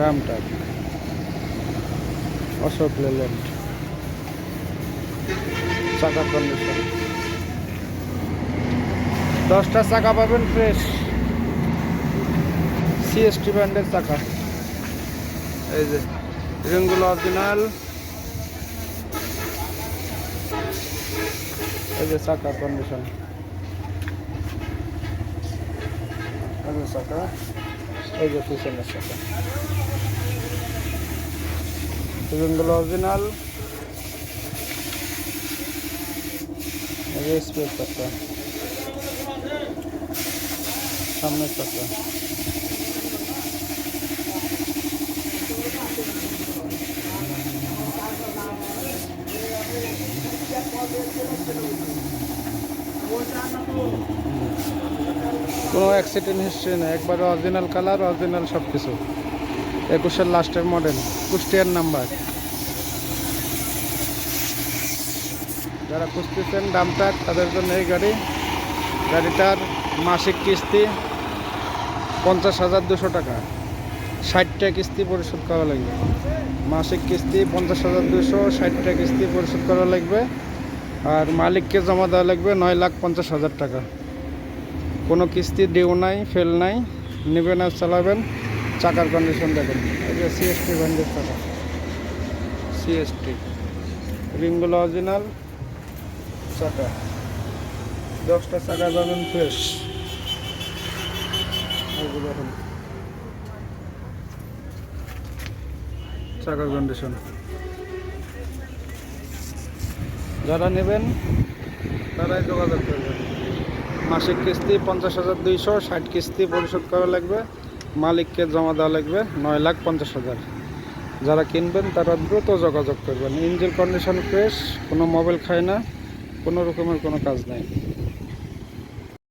ড্রামটা Ashok Leyland. চাকা condition দশটা চাকা পাবেন ফ্রেশ সিএসটি ব্র্যান্ডের চাকা। এই যে, রিংগুলো অরিজিনাল এই যে চাকা কন্ডিশন এই চাকা। এই যে পিছনের চাকা। রিংগুলো অরিজিনাল স্পেস সামনের চাকা কোনো অ্যাক্সিডেন্ট হিস্ট্রি নেই। একবার অরিজিনাল কালার অরিজিনাল সব কিছু একুশের লাস্টের মডেল কুষ্টিয়ার নাম্বার যারা খুঁজতেছেন দামটার তাদের জন্য এই গাড়ি। গাড়িটার মাসিক কিস্তি পঞ্চাশ হাজার দুশো টাকা। ষাটটা কিস্তি পরিশোধ করা লাগবে। মাসিক কিস্তি পঞ্চাশ হাজার দুশো ষাটটা কিস্তি পরিশোধ করা লাগবে। আর মালিককে জমা দেওয়া লাগবে নয় লাখ পঞ্চাশ হাজার টাকা। কোনো কিস্তি ডিউ নাই, ফেল নাই। নেবেন আর চালাবেন। চাকার কন্ডিশন দেখেন। যে সিএসটি ব্র্যান্ডের চাকা। সিএসটি রিংগুলো অরিজিনাল চাকা। দশটা চাকা পাবেন ফ্রেশ। চাকার কন্ডিশন যারা নেবেন, তারাই যোগাযোগ করবেন। মাসিক কিস্তি পঞ্চাশ হাজার দুইশো, ষাট কিস্তি পরিশোধ করা লাগবে। মালিককে জমা দেওয়া লাগবে নয় লাখ পঞ্চাশ হাজার। যারা কিনবেন, তারা দ্রুত যোগাযোগ করবেন। ইঞ্জিন কন্ডিশন ফ্রেশ, কোনো মোবাইল খায় না। কোনো রকমের কোনো কাজ নাই।